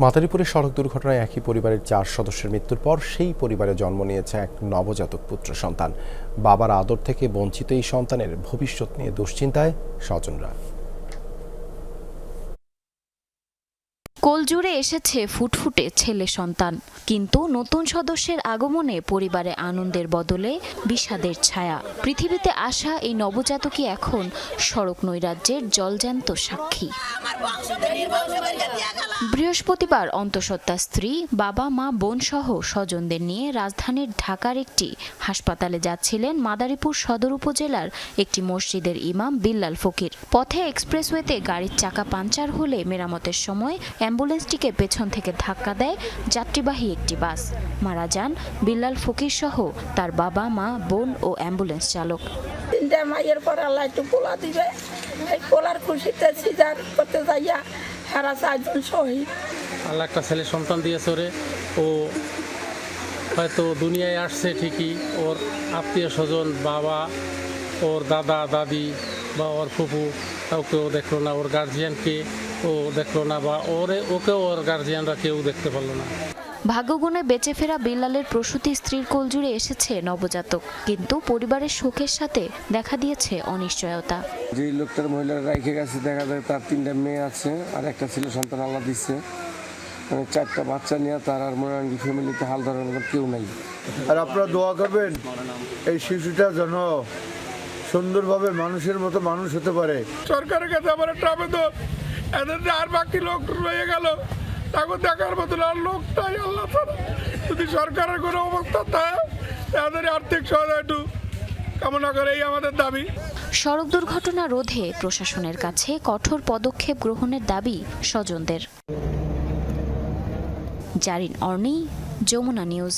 মাদারীপুরে সড়ক দুর্ঘটনায় একই পরিবারের চার সদস্যের মৃত্যুর পর সেই পরিবারে জন্ম নিয়েছে এক নবজাতক পুত্র সন্তান। বাবার আদর থেকে বঞ্চিত এই সন্তানের ভবিষ্যৎ নিয়ে দুশ্চিন্তায় স্বজনরা। কোলজুড়ে এসেছে ফুটফুটে ছেলে সন্তান। কিন্তু নতুন সদস্যের আগমনে পরিবারে আনন্দের বদলে বিষাদের ছায়া। পৃথিবীতে আসা এই নবজাতকই এখন সড়ক নৈরাজ্যের জলজ্যান্ত সাক্ষী। বৃহস্পতিবার অন্তঃসত্ত্বা স্ত্রী, বাবা, মা, বোন সহ স্বজনদের নিয়ে রাজধানীর ঢাকার একটি হাসপাতালে যাচ্ছিলেন মাদারীপুর সদর উপজেলার একটি মসজিদের ইমাম বিল্লাল ফকির। পথে এক্সপ্রেসওয়েতে গাড়ির চাকা পাঞ্চার হলে মেরামতের সময় অ্যাম্বুলেন্সটিকে পেছন থেকে ধাক্কা দেয় যাত্রীবাহী একটি বাস। মারা যান বিল্লাল ফকির সহ তার বাবা মা বোন ও অ্যাম্বুলেন্স চালক। তিনটা মাইয়ের পর আল্লাহ একটু পোলা দিবে। এই পোলার খুশিতে সিজার করতে যাইয়া হারা চারজন শহীদ। আল্লাহ একটা ছেলে সন্তান দিয়েছে ওরে। ও হয়তো দুনিয়ায় আসছে ঠিকই। ওর আত্মীয় স্বজন বাবা ওর দাদা দাদি বা ওর ফুপু কাউকে ও দেখল না। ওর গার্জিয়ানকে ও দেখল না বা ওরে ওকেও ওর গার্জিয়ানরা কেউ দেখতে পারল না। ভাগ্যগুণে বেঁচে ফেরা বিল্লালের প্রসূতি স্ত্রীর কোলজুড়ে এসেছে নবজাতক কিন্তু পরিবারের শোকের সাথে দেখা দিয়েছে অনিশ্চয়তা। যে লোকটার মহিলারা রেখে গেছে দেখা যায় তার তিনটা মেয়ে আছে আর একটা ছেলে সন্তান আল্লাহ দিচ্ছে মানে চারটা বাচ্চা নিয়ে তার আর মনে হয় ফ্যামিলিতে হাল ধরার মতো কেউ নাই। আর আপনারা দোয়া করবেন এই শিশুটা যেন সুন্দরভাবে মানুষের মতো মানুষ হতে পারে। সরকারের কাছে আমার একটা আবেদন এদের আর বাকি লোক রয়ে গেল, তাকে দেখার মতন আর লোক নাই, আল্লাহ ছাড়া। যদি সরকারের কোনো অবস্থা থাকে, তাদের আর্থিক সহায়তা একটু কামনা করে, এই আমাদের দাবি। সড়ক দুর্ঘটনা রোধে প্রশাসনের কাছে কঠোর পদক্ষেপ গ্রহণের দাবি স্বজনদের। জারিন অর্নি, যমুনা নিউজ।